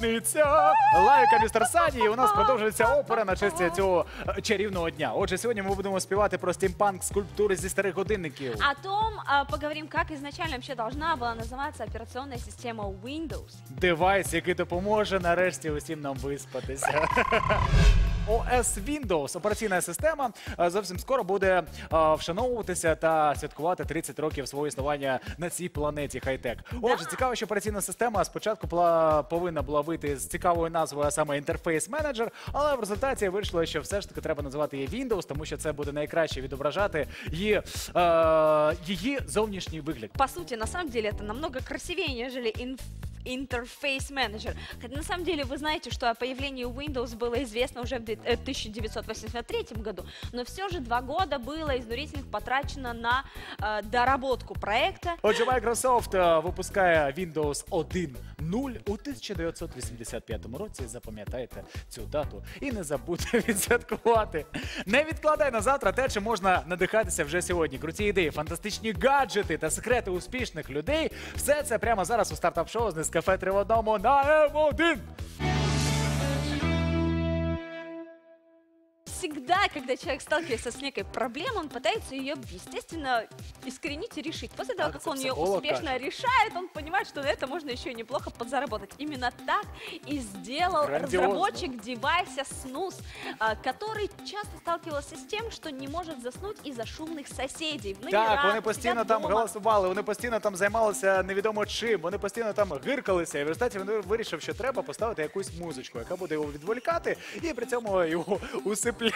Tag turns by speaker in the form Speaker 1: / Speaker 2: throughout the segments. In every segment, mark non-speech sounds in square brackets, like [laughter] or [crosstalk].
Speaker 1: п'ятниця! Лайка містер Сані, і у нас продовжується опера на честь цього е, чарівного дня. Отже, сьогодні ми будемо співати про стімпанк скульптури зі старих годинників.
Speaker 2: О том а, поговорим, как изначально вообще должна была называться операционная система Windows.
Speaker 1: Девайс, який допоможе нарешті усім нам виспатися. [laughs] OS Windows, операційна система, е, зовсім скоро буде е, вшановуватися та святкувати 30 років свого існування на цій планеті хай-тек. Отже, цікаво, що операційна система спочатку повинна була вийти з цікавою назвою, а саме інтерфейс менеджер, але в результаті вийшло, що все ж таки треба називати її Windows, тому що це буде найкраще відображати її, е, її зовнішній вигляд.
Speaker 2: По сути, на самом деле, это намного красивее, нежели инф- интерфейс менеджер. Хотя на самом деле вы знаете, что о появлении Windows было известно уже в де- э, 1983 году, но все же два года было изнурительных потрачено на э, доработку проекта.
Speaker 1: Отже, Microsoft е, випускає Windows 1.0 у 1985 році. Запам'ятайте цю дату і не забудьте [laughs] відсвяткувати. Не відкладай на завтра те, чим можна надихатися вже сьогодні. Круті ідеї, фантастичні гаджети та секрети успішних людей. Все це прямо зараз у стартап-шоу з Café Tremor Dalmon. mona é, Maldino!
Speaker 2: Всегда, когда человек сталкивается с некой проблемой, он пытается ее, естественно, искоренить и решить. После того,
Speaker 1: Так,
Speaker 2: как он ее
Speaker 1: психолог
Speaker 2: успешно
Speaker 1: кажет.
Speaker 2: решает, он понимает, что на это можно еще и неплохо подзаработать. Именно так и сделал
Speaker 1: Грандиозно.
Speaker 2: разработчик девайса Snooze, а, который часто сталкивался с тем, что не может заснуть из-за шумных соседей. В
Speaker 1: Так,
Speaker 2: номерах,
Speaker 1: вони постійно
Speaker 2: сидят
Speaker 1: там
Speaker 2: дома.
Speaker 1: голосували, вони постійно там займалися невідомо чим, вони постійно там гиркалися. І в результаті він вирішив, що треба поставити якусь музичку, яка буде його відволікати і при цьому його усипляти.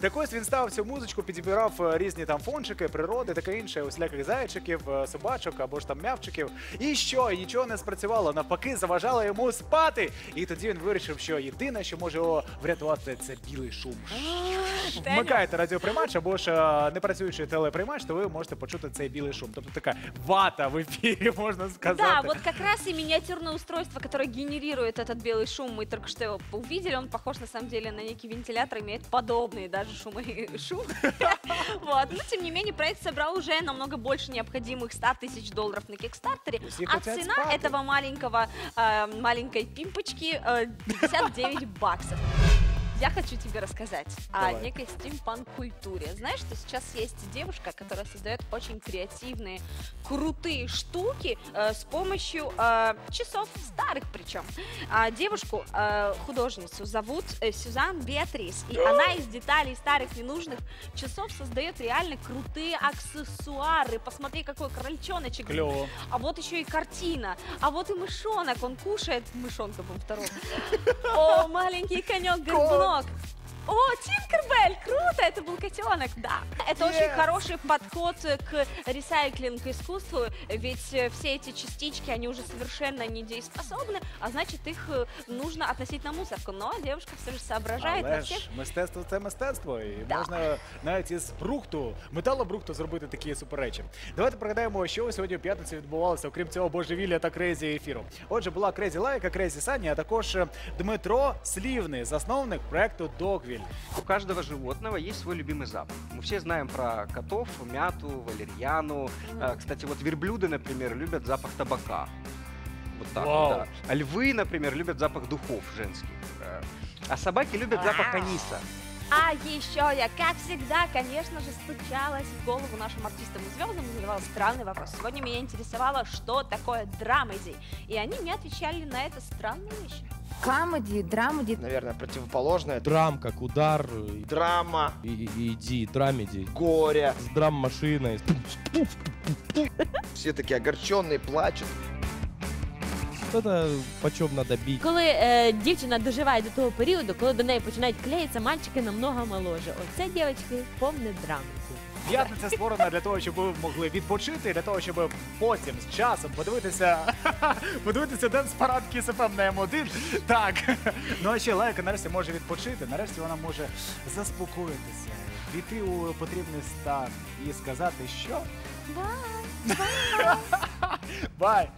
Speaker 1: Так ось він ставив цю музичку, підбирав е, різні там фончики, природи, таке інше, усіляких зайчиків, е, собачок або ж там м'явчиків. І що? І нічого не спрацювало. Навпаки, заважало йому спати. І тоді він вирішив, що єдине, що може його врятувати, це білий шум.
Speaker 2: Таня,
Speaker 1: Вмикаєте радіоприймач або ж е, не працюючий телеприймач, то ви можете почути цей білий шум. Тобто така вата в ефірі, [laughs] можна сказати.
Speaker 2: Да, вот как раз и миниатюрное устройство, которое генерирует этот белый шум, мы только что его увидели, он похож на самом деле на некий вентилятор, имеет подобные даже шумы, [laughs] шум. [laughs] Вот. Но тем не менее проект собрал уже намного больше необходимых 100 тысяч долларов на Кикстартере, а цена этого маленького, э, маленькой пимпочки э, 59 баксов. Я хочу тебе рассказать
Speaker 1: Давай.
Speaker 2: о некой стимпанк-культуре. Знаешь, что сейчас есть девушка, которая создает очень креативные, крутые штуки э, с помощью э, часов, старых причем. А девушку, э, художницу, зовут э, Сюзан Беатрис, и она из деталей старых ненужных часов создает реально крутые аксессуары. Посмотри, какой крольчоночек.
Speaker 1: Клево.
Speaker 2: А вот еще и картина. А вот и мышонок, он кушает мышонка, по второму. [laughs] О, маленький конек горбунок. О, котенок, да. Это очень
Speaker 1: Yes.
Speaker 2: хороший подход к ресайклинг искусству, ведь э, все эти частички, они уже совершенно недееспособны, а значит их э, нужно относить на мусорку. Но девушка все же соображает
Speaker 1: Але
Speaker 2: во всех
Speaker 1: ж мистецтво це мистецтво, і
Speaker 2: Да.
Speaker 1: можна навіть із брухту, металобрухту зробити такі суперечі. Давайте пригадаємо, що сьогодні в п'ятницю відбувалося, окрім цього божевілля та крезі ефіру. Отже, була крезі лайка, крезі Сані, а також е, Дмитро Слівний, засновник проекту Догвіль.
Speaker 3: У каждого животного есть свой любимый запах. Мы все знаем про котов, мяту, валерьяну. А, Кстати, вот верблюды, например, любят запах табака. Вот так,
Speaker 1: Вау.
Speaker 3: да. А львы, например, любят запах духов женских. Э, А собаки любят запах
Speaker 2: Вау.
Speaker 3: аниса.
Speaker 2: А еще я, как всегда, конечно же, стучалась в голову нашим артистам и звездам и задавала странный вопрос. Сегодня меня интересовало, что такое драмеди. И они мне отвечали на это странные вещи.
Speaker 4: Камеди, драмеди.
Speaker 5: наверное, противоположное.
Speaker 6: Драм как удар,
Speaker 5: Драма,
Speaker 6: и- и- иди, драмеди.
Speaker 5: горе.
Speaker 6: С драм-машиной.
Speaker 5: Все такие огорченные, плачут.
Speaker 6: Это почем надо бить.
Speaker 7: Коли е, дівчина доживає до того періоду, коли до неї починають клеїтися мальчики намного моложе. Оце дівчатки повне драми.
Speaker 1: П'ятниця створена для того, щоб ви могли відпочити, для того, щоб потім з часом подивитися, [laughs] подивитися Денс Парад FM на М1. Так. Ну а ще лайка нарешті може відпочити. Нарешті вона може заспокоїтися, війти у потрібний стан і сказати, що
Speaker 2: Бай!
Speaker 1: бай.